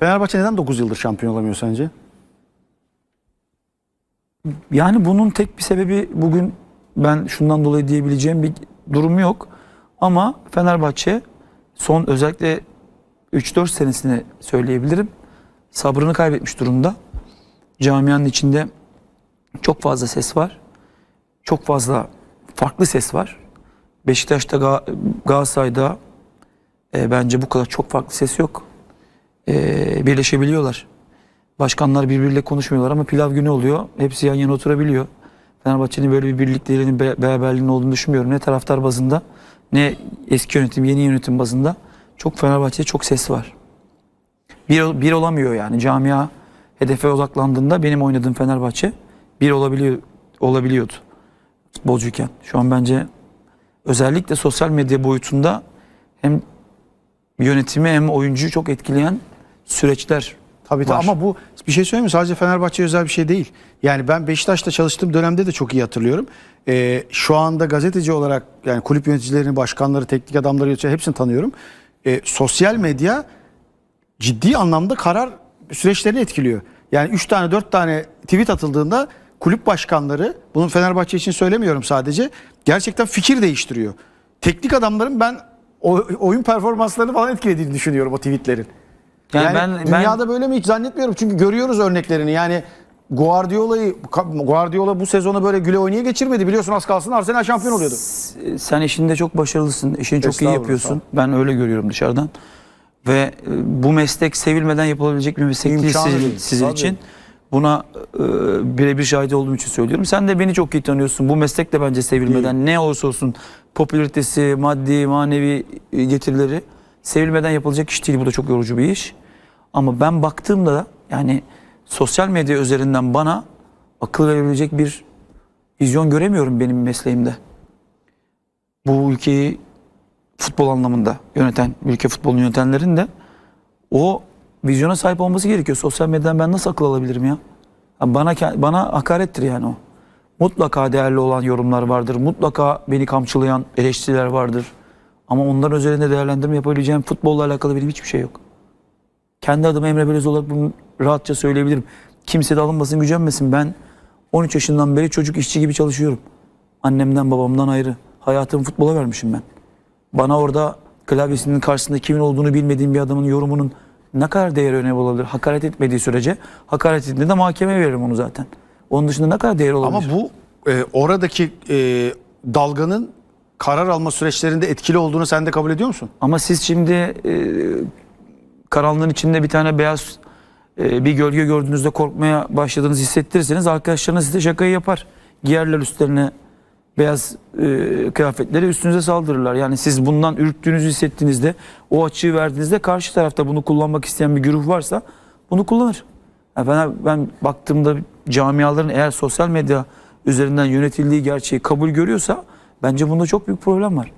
Fenerbahçe neden 9 yıldır şampiyon olamıyor sence? Yani bunun tek bir sebebi bugün ben şundan dolayı diyebileceğim bir durum yok. Ama Fenerbahçe son özellikle 3-4 senesini söyleyebilirim. Sabrını kaybetmiş durumda. Camianın içinde çok fazla ses var. Çok fazla farklı ses var. Beşiktaş'ta Ga- Galatasaray'da e, bence bu kadar çok farklı ses yok. E, birleşebiliyorlar. Başkanlar birbiriyle konuşmuyorlar ama pilav günü oluyor. Hepsi yan yana oturabiliyor. Fenerbahçe'nin böyle bir birliklerinin, be- beraberliğinin olduğunu düşünmüyorum. Ne taraftar bazında ne eski yönetim, yeni yönetim bazında. Çok Fenerbahçe'de çok ses var. Bir, bir olamıyor yani. Camia hedefe odaklandığında benim oynadığım Fenerbahçe bir olabiliyor olabiliyordu futbolcuyken. Şu an bence özellikle sosyal medya boyutunda hem yönetimi hem oyuncuyu çok etkileyen süreçler Tabii Var. ama bu bir şey söyleyeyim mi? Sadece Fenerbahçe özel bir şey değil. Yani ben Beşiktaş'ta çalıştığım dönemde de çok iyi hatırlıyorum. Ee, şu anda gazeteci olarak yani kulüp yöneticilerini, başkanları, teknik adamları hepsini tanıyorum. Ee, sosyal medya ciddi anlamda karar süreçlerini etkiliyor. Yani 3 tane 4 tane tweet atıldığında kulüp başkanları bunu Fenerbahçe için söylemiyorum sadece gerçekten fikir değiştiriyor. Teknik adamların ben oyun performanslarını falan etkilediğini düşünüyorum o tweetlerin. Yani, Yani, ben ben dünyada böyle mi hiç zannetmiyorum. Çünkü görüyoruz örneklerini. Yani Guardiola'yı Guardiola bu sezonu böyle güle oynaya geçirmedi. Biliyorsun az kalsın Arsenal şampiyon oluyordu. sen işinde çok başarılısın. işini çok iyi yapıyorsun. Ben öyle görüyorum dışarıdan. Ve e, bu meslek sevilmeden yapılabilecek bir meslek değil İmkanı sizin, değil, sizin tabii. için. Buna e, birebir şahit olduğum için söylüyorum. Sen de beni çok iyi tanıyorsun. Bu meslek de bence sevilmeden ne olursa olsun popülaritesi, maddi, manevi e, getirileri sevilmeden yapılacak iş değil. Bu da çok yorucu bir iş. Ama ben baktığımda da yani sosyal medya üzerinden bana akıl verebilecek bir vizyon göremiyorum benim mesleğimde. Bu ülkeyi futbol anlamında yöneten, ülke futbolunu yönetenlerin de o vizyona sahip olması gerekiyor. Sosyal medyadan ben nasıl akıl alabilirim ya? Bana bana hakarettir yani o. Mutlaka değerli olan yorumlar vardır. Mutlaka beni kamçılayan eleştiriler vardır. Ama onların üzerinde değerlendirme yapabileceğim futbolla alakalı benim hiçbir şey yok. Kendi adıma Emre Belöz olarak bunu rahatça söyleyebilirim. Kimse de alınmasın, gücenmesin. Ben 13 yaşından beri çocuk işçi gibi çalışıyorum. Annemden babamdan ayrı. Hayatımı futbola vermişim ben. Bana orada klavyesinin karşısında kimin olduğunu bilmediğim bir adamın yorumunun ne kadar değeri önemli olabilir? Hakaret etmediği sürece hakaret ettiğinde de mahkemeye veririm onu zaten. Onun dışında ne kadar değeri olabilir? Ama bu e, oradaki e, dalganın karar alma süreçlerinde etkili olduğunu sen de kabul ediyor musun? Ama siz şimdi e, karanlığın içinde bir tane beyaz e, bir gölge gördüğünüzde korkmaya başladığınızı hissettirirseniz arkadaşlarınız size şakayı yapar. Giyerler üstlerine beyaz e, kıyafetleri üstünüze saldırırlar. Yani siz bundan ürktüğünüzü hissettiğinizde o açığı verdiğinizde karşı tarafta bunu kullanmak isteyen bir güruh varsa bunu kullanır. Yani ben, ben baktığımda camiaların eğer sosyal medya üzerinden yönetildiği gerçeği kabul görüyorsa bence bunda çok büyük problem var.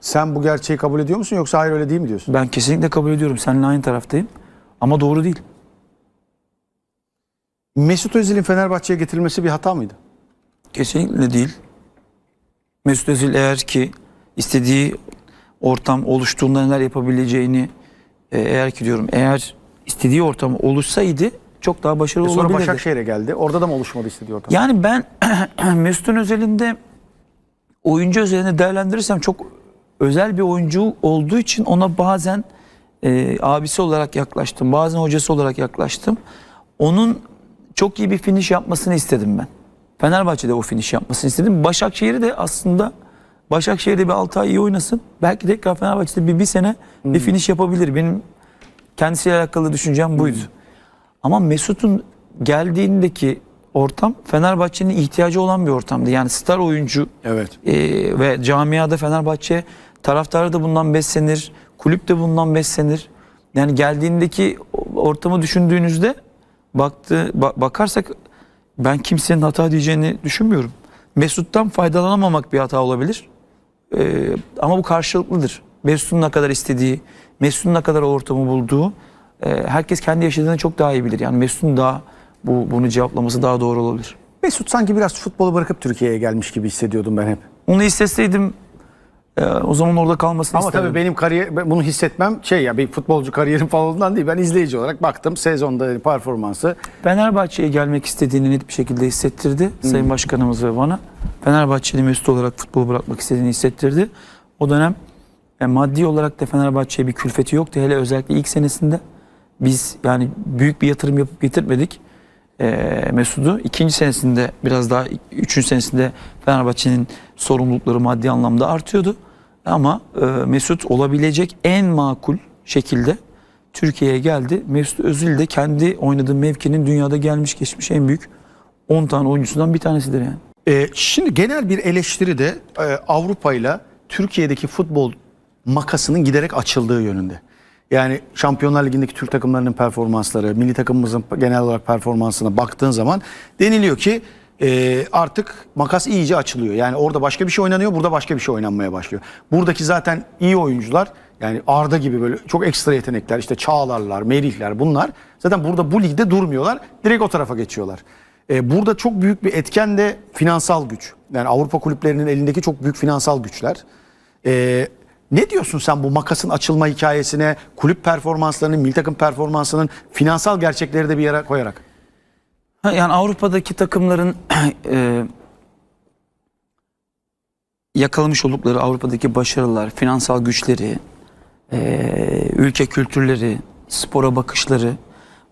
Sen bu gerçeği kabul ediyor musun yoksa hayır öyle değil mi diyorsun? Ben kesinlikle kabul ediyorum. Seninle aynı taraftayım. Ama doğru değil. Mesut Özil'in Fenerbahçe'ye getirilmesi bir hata mıydı? Kesinlikle değil. Mesut Özil eğer ki istediği ortam oluştuğunda neler yapabileceğini e, eğer ki diyorum eğer istediği ortam oluşsaydı çok daha başarılı E sonra olabilirdi. Başakşehir'e geldi. Orada da mı oluşmadı istediği ortam? Yani ben Mesut'un özelinde oyuncu özelinde değerlendirirsem çok özel bir oyuncu olduğu için ona bazen e, abisi olarak yaklaştım. Bazen hocası olarak yaklaştım. Onun çok iyi bir finish yapmasını istedim ben. Fenerbahçe'de o finish yapmasını istedim. Başakşehir'i de aslında Başakşehir'de bir 6 ay iyi oynasın. Belki tekrar Fenerbahçe'de bir, bir sene bir finish yapabilir. Benim kendisiyle alakalı düşüncem buydu. Ama Mesut'un geldiğindeki ortam Fenerbahçe'nin ihtiyacı olan bir ortamdı. Yani star oyuncu Evet. e, ve camiada Fenerbahçe taraftarı da bundan beslenir. Kulüp de bundan beslenir. Yani geldiğindeki ortamı düşündüğünüzde baktı ba- bakarsak ben kimsenin hata diyeceğini düşünmüyorum. Mesut'tan faydalanamamak bir hata olabilir. E, ama bu karşılıklıdır. Mesut'un ne kadar istediği, Mesut'un ne kadar o ortamı bulduğu e, herkes kendi yaşadığını çok daha iyi bilir. Yani Mesut'un daha bu bunu cevaplaması daha doğru olabilir. Mesut sanki biraz futbolu bırakıp Türkiye'ye gelmiş gibi hissediyordum ben hep. Onu isteseydim e, o zaman orada kalmasını Ama isterim. tabii benim kariyer ben bunu hissetmem şey ya bir futbolcu kariyerim falan olduğundan değil. Ben izleyici olarak baktım sezonda performansı. Fenerbahçe'ye gelmek istediğini net bir şekilde hissettirdi Sayın Başkanımız ve bana. Fenerbahçeli mesut olarak futbolu bırakmak istediğini hissettirdi. O dönem e, maddi olarak da Fenerbahçe'ye bir külfeti yoktu. Hele özellikle ilk senesinde biz yani büyük bir yatırım yapıp getirmedik e, Mesut'u. İkinci senesinde biraz daha üçüncü senesinde Fenerbahçe'nin sorumlulukları maddi anlamda artıyordu. Ama e, Mesut olabilecek en makul şekilde Türkiye'ye geldi. Mesut Özil de kendi oynadığı mevkinin dünyada gelmiş geçmiş en büyük 10 tane oyuncusundan bir tanesidir yani. Ee, şimdi genel bir eleştiri de e, Avrupa ile Türkiye'deki futbol makasının giderek açıldığı yönünde. Yani Şampiyonlar Ligi'ndeki Türk takımlarının performansları, milli takımımızın genel olarak performansına baktığın zaman deniliyor ki e, artık makas iyice açılıyor. Yani orada başka bir şey oynanıyor, burada başka bir şey oynanmaya başlıyor. Buradaki zaten iyi oyuncular yani Arda gibi böyle çok ekstra yetenekler işte Çağlarlar, Merihler bunlar zaten burada bu ligde durmuyorlar. Direkt o tarafa geçiyorlar. E, burada çok büyük bir etken de finansal güç. Yani Avrupa kulüplerinin elindeki çok büyük finansal güçler. E, ne diyorsun sen bu makasın açılma hikayesine, kulüp performanslarının, milli takım performansının finansal gerçekleri de bir yere koyarak? Yani Avrupa'daki takımların e, yakalamış oldukları Avrupa'daki başarılar, finansal güçleri, e, ülke kültürleri, spora bakışları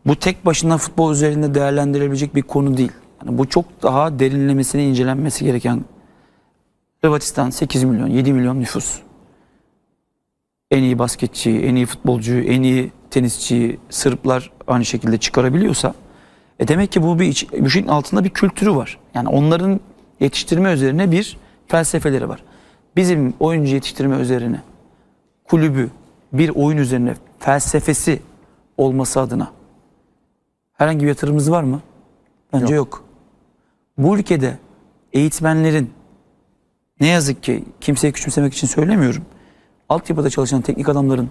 bu tek başına futbol üzerinde değerlendirilebilecek bir konu değil. Yani bu çok daha derinlemesine incelenmesi gereken Hırvatistan 8 milyon, 7 milyon nüfus. En iyi basketçi, en iyi futbolcu, en iyi tenisçi, Sırplar aynı şekilde çıkarabiliyorsa e demek ki bu bir bu şeyin altında bir kültürü var. Yani onların yetiştirme üzerine bir felsefeleri var. Bizim oyuncu yetiştirme üzerine kulübü bir oyun üzerine felsefesi olması adına herhangi bir yatırımımız var mı? Bence yok. Bu ülkede eğitmenlerin ne yazık ki kimseyi küçümsemek için söylemiyorum. Altyapıda çalışan teknik adamların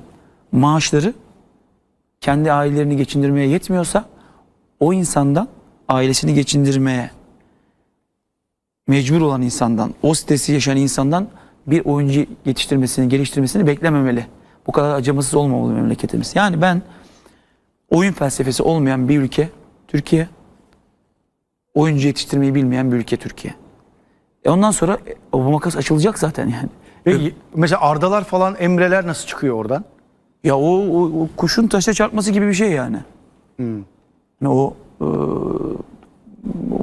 maaşları kendi ailelerini geçindirmeye yetmiyorsa o insandan ailesini geçindirmeye mecbur olan insandan, o stresi yaşayan insandan bir oyuncu yetiştirmesini, geliştirmesini beklememeli. Bu kadar acımasız olmamalı memleketimiz. Yani ben oyun felsefesi olmayan bir ülke Türkiye, oyuncu yetiştirmeyi bilmeyen bir ülke Türkiye. E ondan sonra e, o makas açılacak zaten yani. Ve mesela Ardalar falan, Emreler nasıl çıkıyor oradan? Ya o, o, o kuşun taşa çarpması gibi bir şey yani. Yani o e,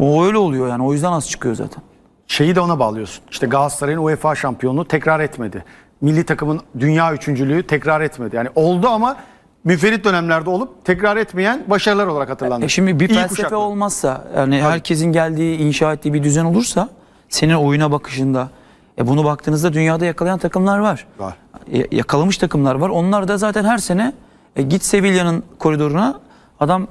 o öyle oluyor yani. O yüzden az çıkıyor zaten. Şeyi de ona bağlıyorsun. İşte Galatasaray'ın UEFA şampiyonluğu tekrar etmedi. Milli takımın dünya üçüncülüğü tekrar etmedi. Yani oldu ama müferit dönemlerde olup tekrar etmeyen başarılar olarak hatırlandı. E şimdi bir İyi felsefe kuşaklar. olmazsa yani herkesin geldiği inşa ettiği bir düzen olursa senin oyuna bakışında e bunu baktığınızda dünyada yakalayan takımlar var. Var. E, yakalamış takımlar var. Onlar da zaten her sene e, git Sevilla'nın koridoruna adam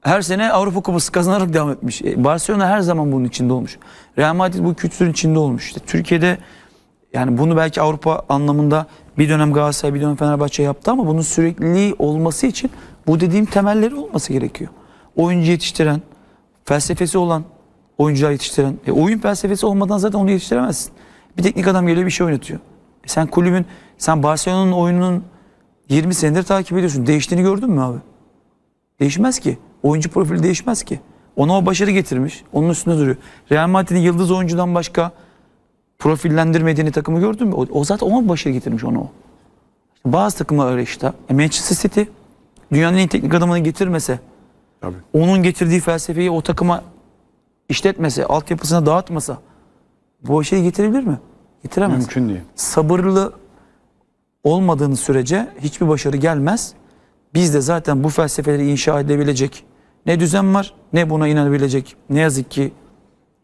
her sene Avrupa Kupası kazanarak devam etmiş. E, Barcelona her zaman bunun içinde olmuş. Real Madrid bu kültürün içinde olmuş. İşte Türkiye'de yani bunu belki Avrupa anlamında bir dönem Galatasaray bir dönem Fenerbahçe yaptı ama bunun sürekliliği olması için bu dediğim temelleri olması gerekiyor. Oyuncu yetiştiren, felsefesi olan oyuncular yetiştiren. E, oyun felsefesi olmadan zaten onu yetiştiremezsin. Bir teknik adam geliyor bir şey oynatıyor. E, sen kulübün, sen Barcelona'nın oyununun 20 senedir takip ediyorsun. Değiştiğini gördün mü abi? Değişmez ki. Oyuncu profili değişmez ki. Ona o başarı getirmiş. Onun üstünde duruyor. Real Madrid'in yıldız oyuncudan başka profillendirmediğini takımı gördün mü? O, o zaten ona başarı getirmiş onu o. İşte bazı takımlar öyle işte. E Manchester City dünyanın en teknik adamını getirmese, Tabii. onun getirdiği felsefeyi o takıma işletmese, altyapısına dağıtmasa bu başarıyı getirebilir mi? Getiremez. Mümkün değil. Sabırlı olmadığınız sürece hiçbir başarı gelmez. Biz de zaten bu felsefeleri inşa edebilecek ne düzen var ne buna inanabilecek ne yazık ki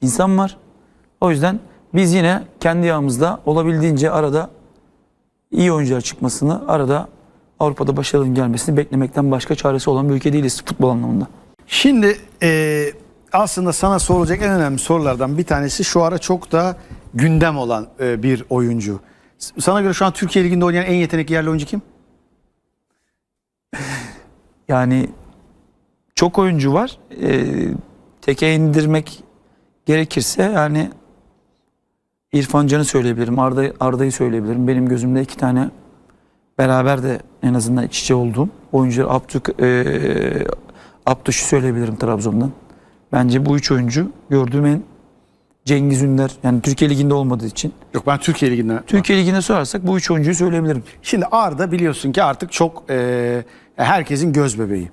insan var. O yüzden biz yine kendi yağımızda olabildiğince arada iyi oyuncular çıkmasını, arada Avrupa'da başarının gelmesini beklemekten başka çaresi olan bir ülke değiliz futbol anlamında. Şimdi e, aslında sana sorulacak en önemli sorulardan bir tanesi şu ara çok da gündem olan e, bir oyuncu. Sana göre şu an Türkiye Ligi'nde oynayan en yetenekli yerli oyuncu kim? Yani çok oyuncu var. Ee, teke indirmek gerekirse yani İrfan Can'ı söyleyebilirim. Arda, Arda'yı söyleyebilirim. Benim gözümde iki tane beraber de en azından iç içe olduğum oyuncular Abdük, e, Abdüş'ü söyleyebilirim Trabzon'dan. Bence bu üç oyuncu gördüğüm en Cengiz Ünder yani Türkiye Ligi'nde olmadığı için. Yok ben Türkiye Ligi'nden. Türkiye Ligi'nde sorarsak bu üç oyuncuyu söyleyebilirim. Şimdi Arda biliyorsun ki artık çok e, herkesin göz bebeği.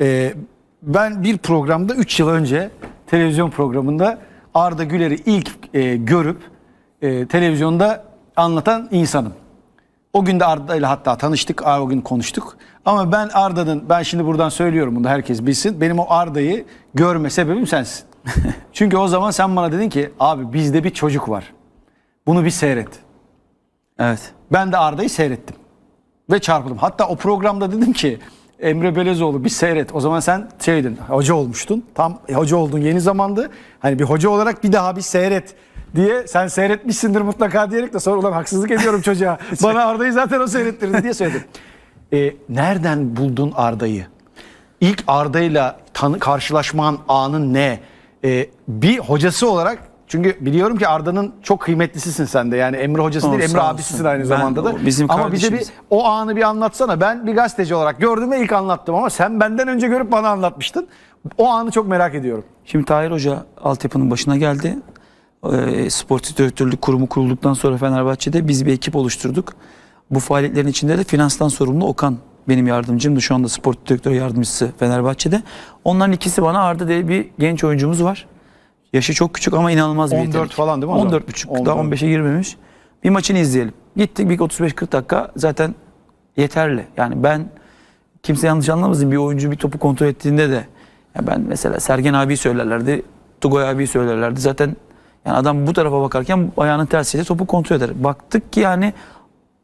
E, ben bir programda 3 yıl önce televizyon programında Arda Güler'i ilk e, görüp e, televizyonda anlatan insanım. O gün de Arda ile hatta tanıştık, o gün konuştuk. Ama ben Arda'nın, ben şimdi buradan söylüyorum bunu da herkes bilsin. Benim o Arda'yı görme sebebim sensin. Çünkü o zaman sen bana dedin ki abi bizde bir çocuk var. Bunu bir seyret. Evet. Ben de Arda'yı seyrettim. Ve çarpıldım. Hatta o programda dedim ki Emre Belezoğlu bir seyret. O zaman sen şeydin, hoca olmuştun. Tam e, hoca oldun yeni zamandı. Hani bir hoca olarak bir daha bir seyret diye sen seyretmişsindir mutlaka diyerek de sonra ulan haksızlık ediyorum çocuğa. Bana Arda'yı zaten o seyrettirdi diye söyledim. Ee, nereden buldun Arda'yı? İlk Arda'yla tanı karşılaşman anın ne? Ee, bir hocası olarak çünkü biliyorum ki Arda'nın çok kıymetlisisin sen de. Yani Emre hocası değil, Emre abisisin aynı Ben- zamanda da. bizim ama bize bir o anı bir anlatsana. Ben bir gazeteci olarak gördüm ve ilk anlattım ama sen benden önce görüp bana anlatmıştın. O anı çok merak ediyorum. Şimdi Tahir Hoca altyapının başına geldi. Ee, Sportif Direktörlük Kurumu kurulduktan sonra Fenerbahçe'de biz bir ekip oluşturduk. Bu faaliyetlerin içinde de finanstan sorumlu Okan benim yardımcımdı. Şu anda Sportif Direktör Yardımcısı Fenerbahçe'de. Onların ikisi bana Arda diye bir genç oyuncumuz var. Yaşı çok küçük ama inanılmaz bir 14 yetenek. falan değil mi o zaman? 14 buçuk. Daha 14. 15'e girmemiş. Bir maçını izleyelim. Gittik bir 35-40 dakika zaten yeterli. Yani ben kimse yanlış anlamasın bir oyuncu bir topu kontrol ettiğinde de ya ben mesela Sergen abi söylerlerdi, Tugay abi söylerlerdi. Zaten yani adam bu tarafa bakarken ayağının tersiyle topu kontrol eder. Baktık ki yani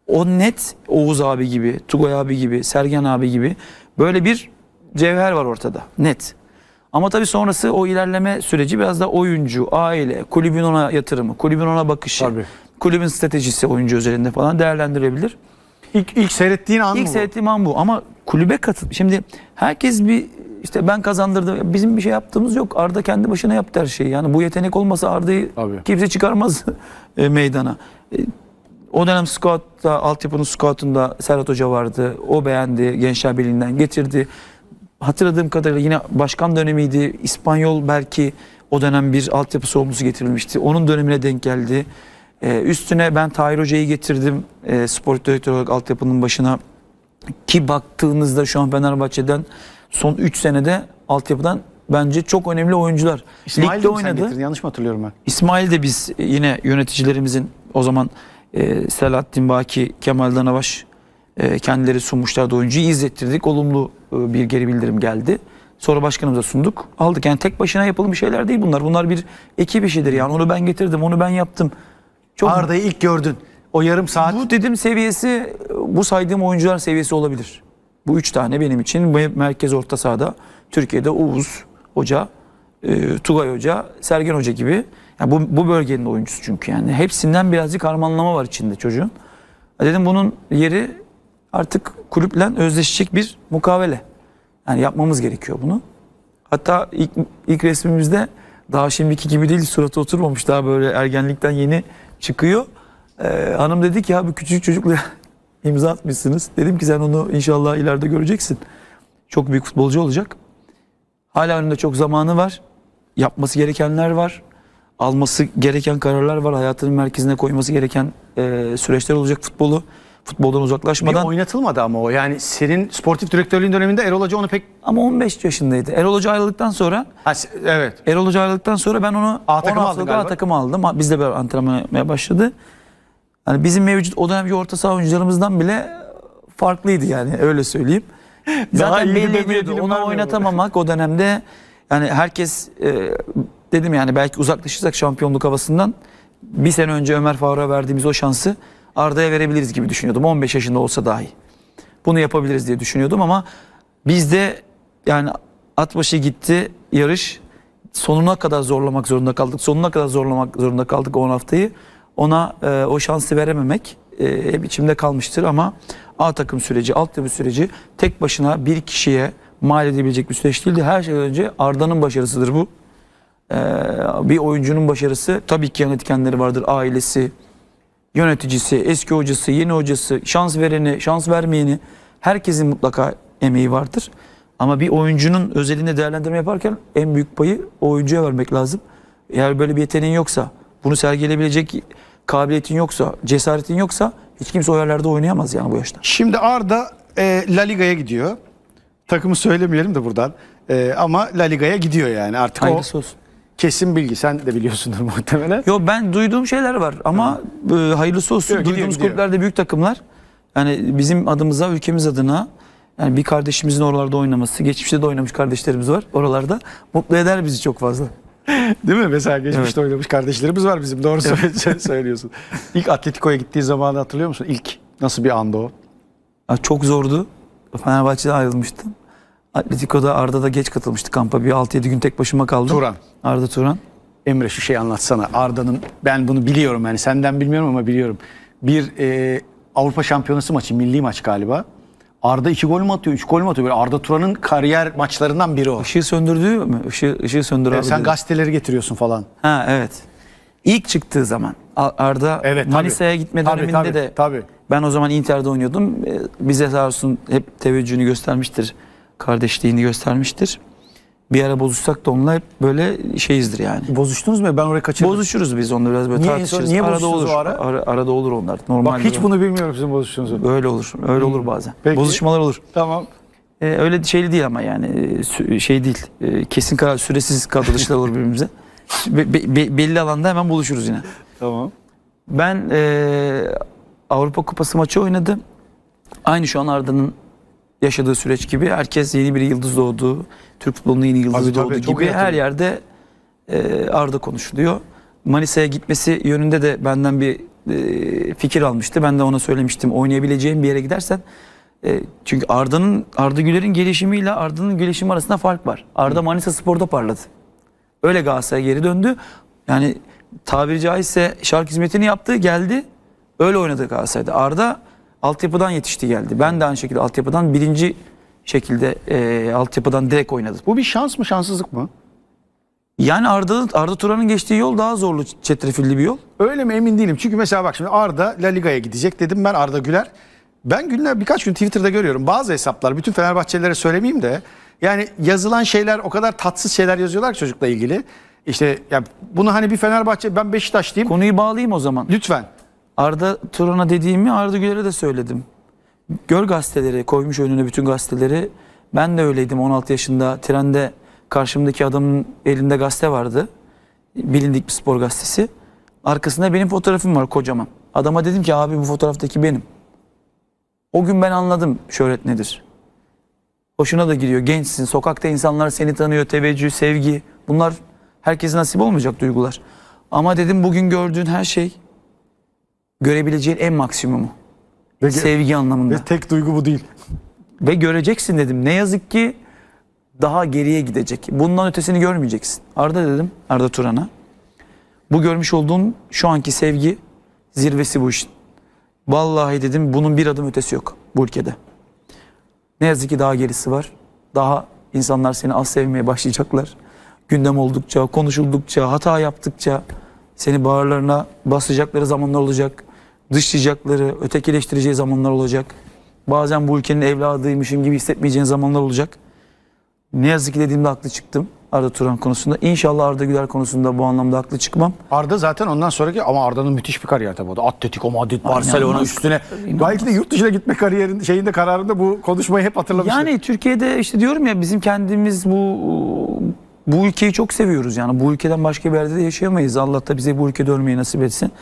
o net Oğuz abi gibi, Tugay abi gibi, Sergen abi gibi böyle bir cevher var ortada. Net. Ama tabii sonrası o ilerleme süreci biraz da oyuncu, aile, kulübün ona yatırımı, kulübün ona bakışı, Tabii. kulübün stratejisi oyuncu özelinde falan değerlendirebilir. İlk, ilk seyrettiğin an İlk mı bu? seyrettiğim an bu ama kulübe katıl. Şimdi herkes bir işte ben kazandırdım. Bizim bir şey yaptığımız yok. Arda kendi başına yaptı her şeyi. Yani bu yetenek olmasa Arda'yı Tabii. kimse çıkarmaz e, meydana. E, o dönem scout'ta, altyapının scout'unda Serhat Hoca vardı. O beğendi. Gençler Birliği'nden getirdi. Hatırladığım kadarıyla yine başkan dönemiydi. İspanyol belki o dönem bir altyapı sorumlusu getirilmişti. Onun dönemine denk geldi. E, üstüne ben Tahir Hoca'yı getirdim. E, spor direktör olarak altyapının başına. Ki baktığınızda şu an Fenerbahçe'den son 3 senede altyapıdan bence çok önemli oyuncular. İsmail Ligde oynadı. getirdin? Yanlış mı hatırlıyorum ben? İsmail de biz yine yöneticilerimizin o zaman e, Selahattin Baki, Kemal Danavaş e, kendileri sunmuşlardı oyuncuyu izlettirdik. Olumlu e, bir geri bildirim geldi. Sonra başkanımıza sunduk. Aldık. Yani tek başına yapılmış şeyler değil bunlar. Bunlar bir ekip işidir yani. Onu ben getirdim, onu ben yaptım. Çok Arda'yı ilk gördün. O yarım saat. bu dedim seviyesi bu saydığım oyuncular seviyesi olabilir. Bu üç tane benim için merkez orta sahada Türkiye'de Oğuz Hoca, e, Tugay Hoca, Sergen Hoca gibi. Yani bu, bu bölgenin oyuncusu çünkü yani. Hepsinden birazcık harmanlama var içinde çocuğun. Dedim bunun yeri artık kulüple özleşecek bir mukavele. Yani yapmamız gerekiyor bunu. Hatta ilk, ilk resmimizde daha şimdiki gibi değil suratı oturmamış. Daha böyle ergenlikten yeni çıkıyor. Ee, hanım dedi ki ya bu küçük çocukla imza atmışsınız. Dedim ki sen onu inşallah ileride göreceksin. Çok büyük futbolcu olacak. Hala önünde çok zamanı var. Yapması gerekenler var. Alması gereken kararlar var. Hayatının merkezine koyması gereken e, süreçler olacak futbolu. Futboldan Bir uzaklaşmadan. oynatılmadı ama o. Yani senin sportif direktörlüğün döneminde Erol Hoca onu pek... Ama 15 yaşındaydı. Erol Hoca ayrıldıktan sonra Ha, evet. Erol Hoca ayrıldıktan sonra ben onu A 10 takıma aldın haftalık A takıma aldım. Biz de böyle antrenman yapmaya başladı. Yani bizim mevcut o dönemki orta saha oyuncularımızdan bile farklıydı yani öyle söyleyeyim. Zaten iyi belli ediyordu. Onu oynatamamak o dönemde yani herkes e, dedim yani belki uzaklaşırsak şampiyonluk havasından bir sene önce Ömer Faruk'a verdiğimiz o şansı Arda'ya verebiliriz gibi düşünüyordum. 15 yaşında olsa dahi. Bunu yapabiliriz diye düşünüyordum ama bizde yani at başı gitti yarış sonuna kadar zorlamak zorunda kaldık. Sonuna kadar zorlamak zorunda kaldık 10 haftayı. Ona e, o şansı verememek e, hep içimde kalmıştır ama A takım süreci, altyapı süreci tek başına bir kişiye mal edebilecek bir süreç değildi. Her şeyden önce Arda'nın başarısıdır bu. Ee, bir oyuncunun başarısı tabii ki yan etkenleri vardır. Ailesi, yöneticisi, eski hocası, yeni hocası, şans vereni, şans vermeyeni herkesin mutlaka emeği vardır. Ama bir oyuncunun özelinde değerlendirme yaparken en büyük payı oyuncuya vermek lazım. Eğer böyle bir yeteneğin yoksa, bunu sergileyebilecek kabiliyetin yoksa, cesaretin yoksa hiç kimse o yerlerde oynayamaz yani bu yaşta. Şimdi Arda e, La Liga'ya gidiyor. Takımı söylemeyelim de buradan. E, ama La Liga'ya gidiyor yani artık Hayırlısı o olsun. kesin bilgi. Sen de biliyorsundur muhtemelen. Yo ben duyduğum şeyler var ama e, hayırlısı olsun. Yok, gidiyor, Duyduğumuz gidiyor. kulüplerde büyük takımlar. Yani bizim adımıza, ülkemiz adına yani bir kardeşimizin oralarda oynaması, geçmişte de oynamış kardeşlerimiz var oralarda. Mutlu eder bizi çok fazla. Değil mi? Mesela geçmişte oynamış kardeşlerimiz var bizim. Doğru söyle- söylüyorsun. İlk Atletico'ya gittiği zamanı hatırlıyor musun? İlk nasıl bir andı o? Çok zordu. Fenerbahçe'den ayrılmıştım. Atletico'da Arda'da geç katılmıştı kampa. Bir 6-7 gün tek başıma kaldım. Turan. Arda Turan. Emre şu şey anlatsana. Arda'nın ben bunu biliyorum yani senden bilmiyorum ama biliyorum. Bir e, Avrupa Şampiyonası maçı, milli maç galiba. Arda iki gol mü atıyor, üç gol mü atıyor? Böyle Arda Turan'ın kariyer maçlarından biri o. Işığı söndürdü mü? Işığı, ışığı söndür E, abi sen dedi. gazeteleri getiriyorsun falan. Ha evet. İlk çıktığı zaman Arda Evet. Manisa'ya gitme Tabii, döneminde tabii, de tabii. ben o zaman Inter'de oynuyordum. Ee, Bize sağ olsun hep teveccühünü göstermiştir. Kardeşliğini göstermiştir. Bir ara bozuşsak da onunla hep böyle şeyizdir yani. Bozuştunuz mu? Ben oraya kaçırdım. Bozuşuruz biz onunla biraz böyle Niye tartışırız. niye arada olur. o ara? arada olur onlar. Normal. Bak hiç bunu bilmiyorum sizin bozuştuğunuzu. Öyle olur. Öyle olur bazen. Peki. Bozuşmalar olur. Tamam. Ee, öyle şeyli değil ama yani e, şey değil. E, kesin karar süresiz kadroluşlar olur birbirimize. Be- be- belli alanda hemen buluşuruz yine. Tamam. Ben e, Avrupa Kupası maçı oynadım. Aynı şu an Arda'nın yaşadığı süreç gibi herkes yeni bir yıldız doğdu. Türk futbolunun yeni yıldızı Tabii, tabii, doğdu çok iyi gibi her hatırlıyorum. yerde e, Arda konuşuluyor. Manisa'ya gitmesi yönünde de benden bir e, fikir almıştı. Ben de ona söylemiştim. Oynayabileceğim bir yere gidersen e, çünkü Arda'nın Arda Güler'in gelişimiyle Arda'nın gelişimi arasında fark var. Arda Manisa Spor'da parladı. Öyle Galatasaray'a geri döndü. Yani tabiri caizse şark hizmetini yaptı, geldi. Öyle oynadı Galatasaray'da. Arda altyapıdan yetişti geldi. Ben de aynı şekilde altyapıdan birinci şekilde e, altyapıdan direkt oynadım. Bu bir şans mı şanssızlık mı? Yani Arda, Arda Turan'ın geçtiği yol daha zorlu, çetrefilli bir yol. Öyle mi emin değilim. Çünkü mesela bak şimdi Arda La Liga'ya gidecek dedim ben Arda Güler. Ben günler birkaç gün Twitter'da görüyorum bazı hesaplar bütün Fenerbahçelilere söylemeyeyim de yani yazılan şeyler o kadar tatsız şeyler yazıyorlar ki çocukla ilgili. İşte ya bunu hani bir Fenerbahçe ben Beşiktaşlıyım. Konuyu bağlayayım o zaman. Lütfen. Arda Turan'a dediğimi Arda Güler'e de söyledim. Gör gazeteleri, koymuş önüne bütün gazeteleri. Ben de öyleydim 16 yaşında trende karşımdaki adamın elinde gazete vardı. Bilindik bir spor gazetesi. Arkasında benim fotoğrafım var kocaman. Adama dedim ki abi bu fotoğraftaki benim. O gün ben anladım şöhret nedir. Hoşuna da gidiyor. Gençsin, sokakta insanlar seni tanıyor, teveccüh, sevgi. Bunlar herkese nasip olmayacak duygular. Ama dedim bugün gördüğün her şey görebileceğin en maksimumu. Ve, Sevgi anlamında. ve tek duygu bu değil. Ve göreceksin dedim. Ne yazık ki daha geriye gidecek. Bundan ötesini görmeyeceksin. Arda dedim, Arda Turan'a. Bu görmüş olduğun şu anki sevgi zirvesi bu işin. Vallahi dedim bunun bir adım ötesi yok bu ülkede. Ne yazık ki daha gerisi var. Daha insanlar seni az sevmeye başlayacaklar. Gündem oldukça, konuşuldukça, hata yaptıkça seni bağırlarına basacakları zamanlar olacak. Dışlayacakları, ötekileştireceği zamanlar olacak. Bazen bu ülkenin evladıymışım gibi hissetmeyeceğin zamanlar olacak. Ne yazık ki dediğimde haklı çıktım Arda Turan konusunda. İnşallah Arda Güler konusunda bu anlamda haklı çıkmam. Arda zaten ondan sonraki ama Arda'nın müthiş bir kariyer tabii o da. Atletico Madrid, Barcelona üstüne. İnanılmaz. Belki de yurt dışına gitme kariyerin şeyinde kararında bu konuşmayı hep hatırlamıştır. Yani Türkiye'de işte diyorum ya bizim kendimiz bu bu ülkeyi çok seviyoruz yani bu ülkeden başka bir yerde de yaşayamayız. Allah da bize bu ülkede ölmeyi nasip etsin.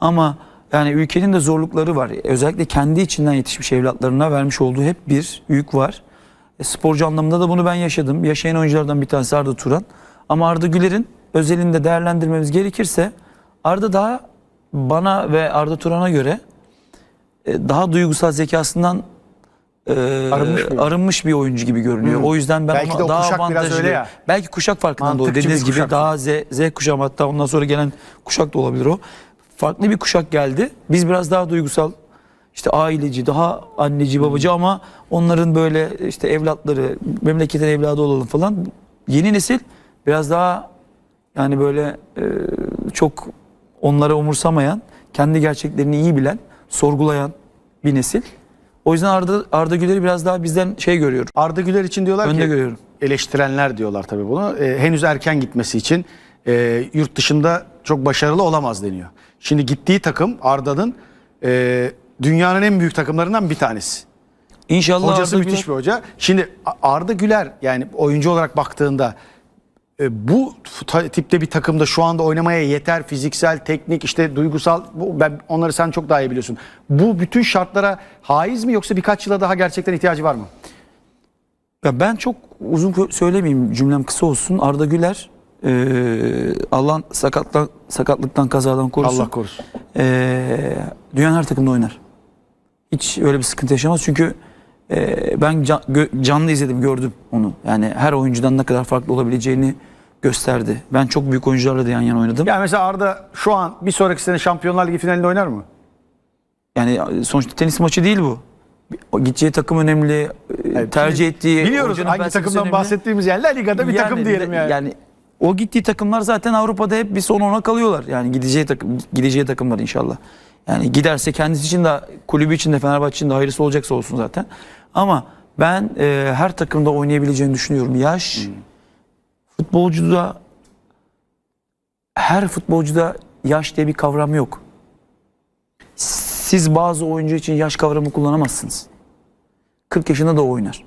Ama yani ülkenin de zorlukları var. Özellikle kendi içinden yetişmiş evlatlarına vermiş olduğu hep bir yük var. E, sporcu anlamında da bunu ben yaşadım. Yaşayan oyunculardan bir tanesi Arda Turan. Ama Arda Güler'in özelinde değerlendirmemiz gerekirse Arda daha bana ve Arda Turan'a göre e, daha duygusal zekasından e, Arınmış bir- arınmış bir oyuncu gibi görünüyor. Hmm. O yüzden ben Belki ona de daha kuşak biraz öyle ya. Belki kuşak farkından dolayı dediğiniz gibi daha Z, Z kuşağı hatta ondan sonra gelen kuşak da olabilir o. Farklı bir kuşak geldi. Biz biraz daha duygusal işte aileci, daha anneci, babacı ama onların böyle işte evlatları, memleketin evladı olalım falan. Yeni nesil biraz daha Yani böyle e, çok onlara umursamayan, kendi gerçeklerini iyi bilen, sorgulayan bir nesil. O yüzden Arda, Arda Güler'i biraz daha bizden şey görüyorum. Arda Güler için diyorlar Önde ki görüyorum. eleştirenler diyorlar tabii bunu. e, henüz erken gitmesi için e, yurt dışında çok başarılı olamaz deniyor. Şimdi gittiği takım Arda'nın e, dünyanın en büyük takımlarından bir tanesi. İnşallah Hocası Arda müthiş Güler- bir hoca. Şimdi Arda Güler yani oyuncu olarak baktığında e, bu tipte bir takımda şu anda oynamaya yeter fiziksel, teknik, işte duygusal bu, ben onları sen çok daha iyi biliyorsun. Bu bütün şartlara haiz mi yoksa birkaç yıla daha gerçekten ihtiyacı var mı? Ya ben çok uzun söylemeyeyim cümlem kısa olsun. Arda Güler e, Allah sakatlan, sakatlıktan kazadan korusun. Allah korusun. E, dünyanın her takımda oynar. Hiç öyle bir sıkıntı yaşamaz çünkü e, ben can- gö- canlı izledim gördüm onu. Yani her oyuncudan ne kadar farklı olabileceğini gösterdi. Ben çok büyük oyuncularla da yan yana oynadım. Yani mesela Arda şu an bir sonraki sene Şampiyonlar Ligi finalinde oynar mı? Yani sonuçta tenis maçı değil bu. O gideceği takım önemli, e, tercih ettiği Biliyoruz hangi takımdan önemli. bahsettiğimiz yani La Liga'da bir takım diyelim yani. Yani o gittiği takımlar zaten Avrupa'da hep bir son ona kalıyorlar. Yani gideceği takım gideceği takımlar inşallah. Yani giderse kendisi için de kulübü için de Fenerbahçe için de hayırlısı olacaksa olsun zaten. Ama ben e, her takımda oynayabileceğini düşünüyorum. Yaş Hmm. futbolcuda her futbolcuda yaş diye bir kavram yok. Siz bazı oyuncu için yaş kavramı kullanamazsınız. 40 yaşında da oynar.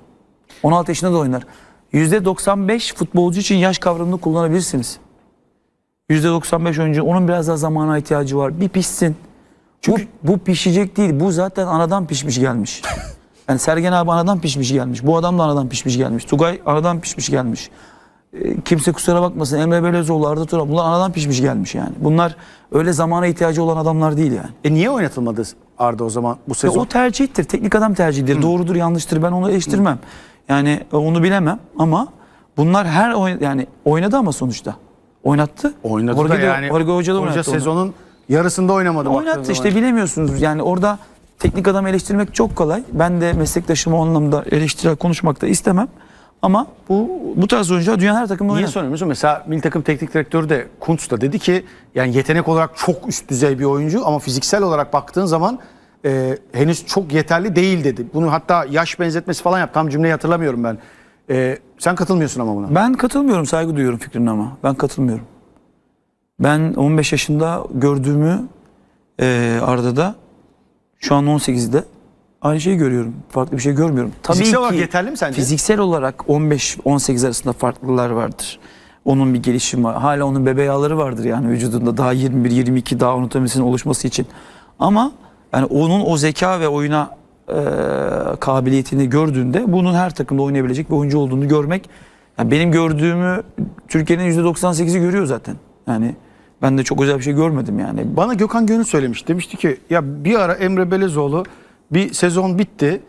16 yaşında da oynar. %95 futbolcu için yaş kavramını kullanabilirsiniz. %95 oyuncu onun biraz daha zamana ihtiyacı var. Bir pişsin. Çünkü bu, bu pişecek değil. Bu zaten anadan pişmiş gelmiş. Yani Sergen abi anadan pişmiş gelmiş. Bu adam da anadan pişmiş gelmiş. Tugay anadan pişmiş gelmiş. Ee, Kimse kusura bakmasın. Emre Belözoğlu, Arda Turan bunlar anadan pişmiş gelmiş yani. Bunlar öyle zamana ihtiyacı olan adamlar değil yani. E niye oynatılmadı Arda o zaman bu Ya sezon? o tercihtir. Teknik adam tercihidir. Doğrudur, yanlıştır. Ben onu eleştirmem. Yani e, onu bilemem ama bunlar her oyn yani oynadı ama sonuçta. Oynattı. Oynadı Jorge da de- yani. Jorge Hoca da Hoca oynattı onu. sezonun yarısında oynamadı. Oynattı zaman. işte bilemiyorsunuz. Yani orada teknik adam eleştirmek çok kolay. Ben de meslektaşımı o anlamda eleştirel konuşmak da istemem. Ama bu bu tarz oyuncular dünyanın her takımında Niye oynar. soruyorum? Mesela milli takım teknik direktörü de Kuntz da dedi ki yani yetenek olarak çok üst düzey bir oyuncu ama fiziksel olarak baktığın zaman e, henüz çok yeterli değil dedi. Bunu hatta yaş benzetmesi falan yap. Tam cümleyi hatırlamıyorum ben. E, sen katılmıyorsun ama buna. Ben katılmıyorum. Saygı duyuyorum fikrine ama. Ben katılmıyorum. Ben 15 yaşında gördüğümü e, Arda'da şu an 18'de aynı şeyi görüyorum. Farklı bir şey görmüyorum. Tabii Fiziksel ki olarak yeterli mi sence? Fiziksel olarak 15-18 arasında farklılar vardır. Onun bir gelişimi var. Hala onun bebe yağları vardır yani vücudunda daha 21-22 daha anatomisinin oluşması için. Ama yani onun o zeka ve oyuna e, kabiliyetini gördüğünde bunun her takımda oynayabilecek bir oyuncu olduğunu görmek yani benim gördüğümü Türkiye'nin %98'i görüyor zaten. Yani ben de çok özel bir şey görmedim yani. Bana Gökhan Gönül söylemiş. Demişti ki ya bir ara Emre Belezoğlu bir sezon bitti.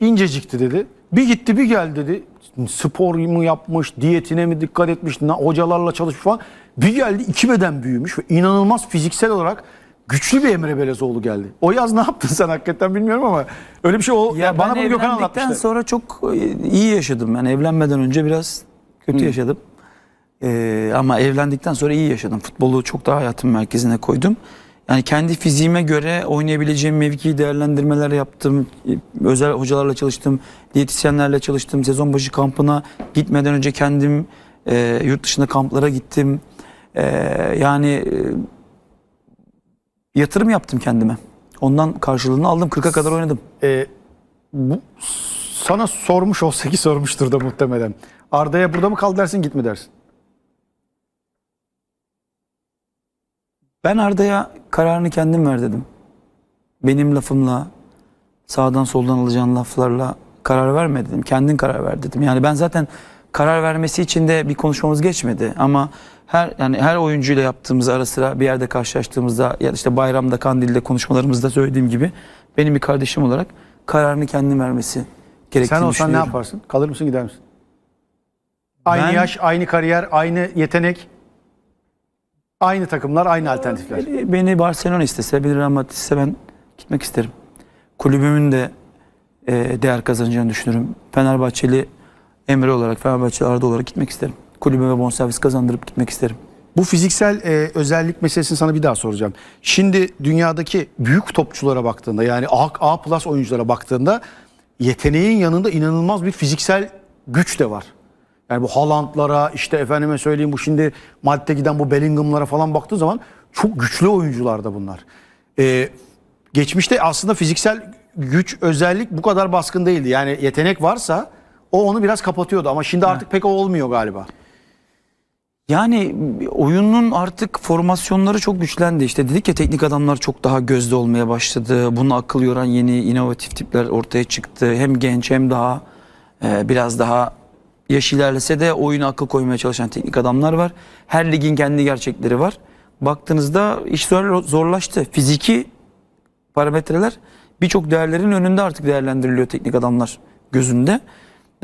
incecikti dedi. Bir gitti bir geldi dedi. Spor mu yapmış, diyetine mi dikkat etmiş, hocalarla çalışmış falan. Bir geldi iki beden büyümüş ve inanılmaz fiziksel olarak güçlü bir Emre Belezoğlu geldi. O yaz ne yaptın sen hakikaten bilmiyorum ama öyle bir şey o Ya bana ben bunu Gökhan anlatmıştı. sonra çok e, iyi yaşadım. Yani evlenmeden önce biraz kötü yaşadım. Ee, ama evlendikten sonra iyi yaşadım. Futbolu çok daha hayatımın merkezine koydum. Yani kendi fiziğime göre oynayabileceğim mevki değerlendirmeler yaptım. Ee, Özel hocalarla çalıştım. Diyetisyenlerle çalıştım. Sezon başı kampına gitmeden önce kendim e, yurt dışında kamplara gittim. Ee, yani e, yatırım yaptım kendime. Ondan karşılığını aldım. 40'a kadar oynadım. Ee, bu, sana sormuş olsa ki sormuştur da muhtemelen. Arda'ya burada mı kal dersin git mi dersin? Ben Arda'ya kararını kendim ver dedim. Benim lafımla, sağdan soldan alacağın laflarla karar verme dedim. Kendin karar ver dedim. Yani ben zaten karar vermesi için de bir konuşmamız geçmedi. Ama her yani her oyuncuyla yaptığımız ara sıra bir yerde karşılaştığımızda ya işte bayramda, kandilde konuşmalarımızda söylediğim gibi benim bir kardeşim olarak kararını kendin vermesi gerektiğini Sen olsan ne düşünüyorum. yaparsın? Kalır mısın gider misin? Aynı Ben- yaş, aynı kariyer, aynı yetenek, aynı takımlar, aynı alternatifler. Beni, beni Barcelona istese, bir Real Madrid istese ben gitmek isterim. Kulübümün de e, değer kazanacağını düşünürüm. Fenerbahçeli Emre olarak, Fenerbahçeli Arda olarak gitmek isterim. Kulübüme bonservis kazandırıp gitmek isterim. Bu fiziksel e, özellik meselesini sana bir daha soracağım. Şimdi dünyadaki büyük topçulara baktığında yani A, A plus oyunculara baktığında yeteneğin yanında inanılmaz bir fiziksel güç de var. Yani bu Haaland'lara işte efendime söyleyeyim bu şimdi Madrid'e giden bu Bellingham'lara falan baktığı zaman çok güçlü oyuncular da bunlar. Ee, geçmişte aslında fiziksel güç özellik bu kadar baskın değildi. Yani yetenek varsa o onu biraz kapatıyordu ama şimdi artık pek o olmuyor galiba. Yani oyunun artık formasyonları çok güçlendi. İşte dedik ya teknik adamlar çok daha gözde olmaya başladı. Bunu akıl yoran yeni inovatif tipler ortaya çıktı. Hem genç hem daha e, biraz daha yaş ilerlese de oyuna akıl koymaya çalışan teknik adamlar var. Her ligin kendi gerçekleri var. Baktığınızda iş zor- zorlaştı. Fiziki parametreler birçok değerlerin önünde artık değerlendiriliyor teknik adamlar gözünde.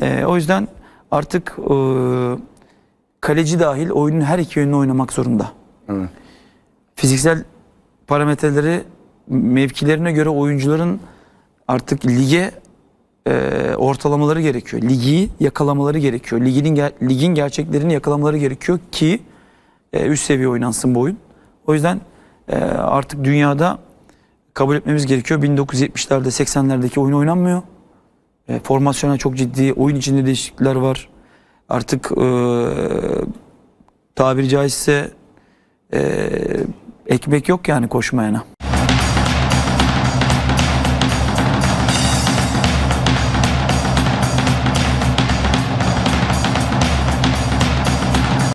E, o yüzden artık e, kaleci dahil oyunun her iki yönünü oynamak zorunda. Evet. Fiziksel parametreleri mevkilerine göre oyuncuların artık lige e, ortalamaları gerekiyor. Ligi yakalamaları gerekiyor. Ligin ger- ligin gerçeklerini yakalamaları gerekiyor ki e, üst seviye oynansın bu oyun. O yüzden e, artık dünyada kabul etmemiz gerekiyor. 1970'lerde 80'lerdeki oyun oynanmıyor. E, formasyona çok ciddi oyun içinde değişiklikler var. Artık e, tabiri caizse e, ekmek yok yani koşmayana.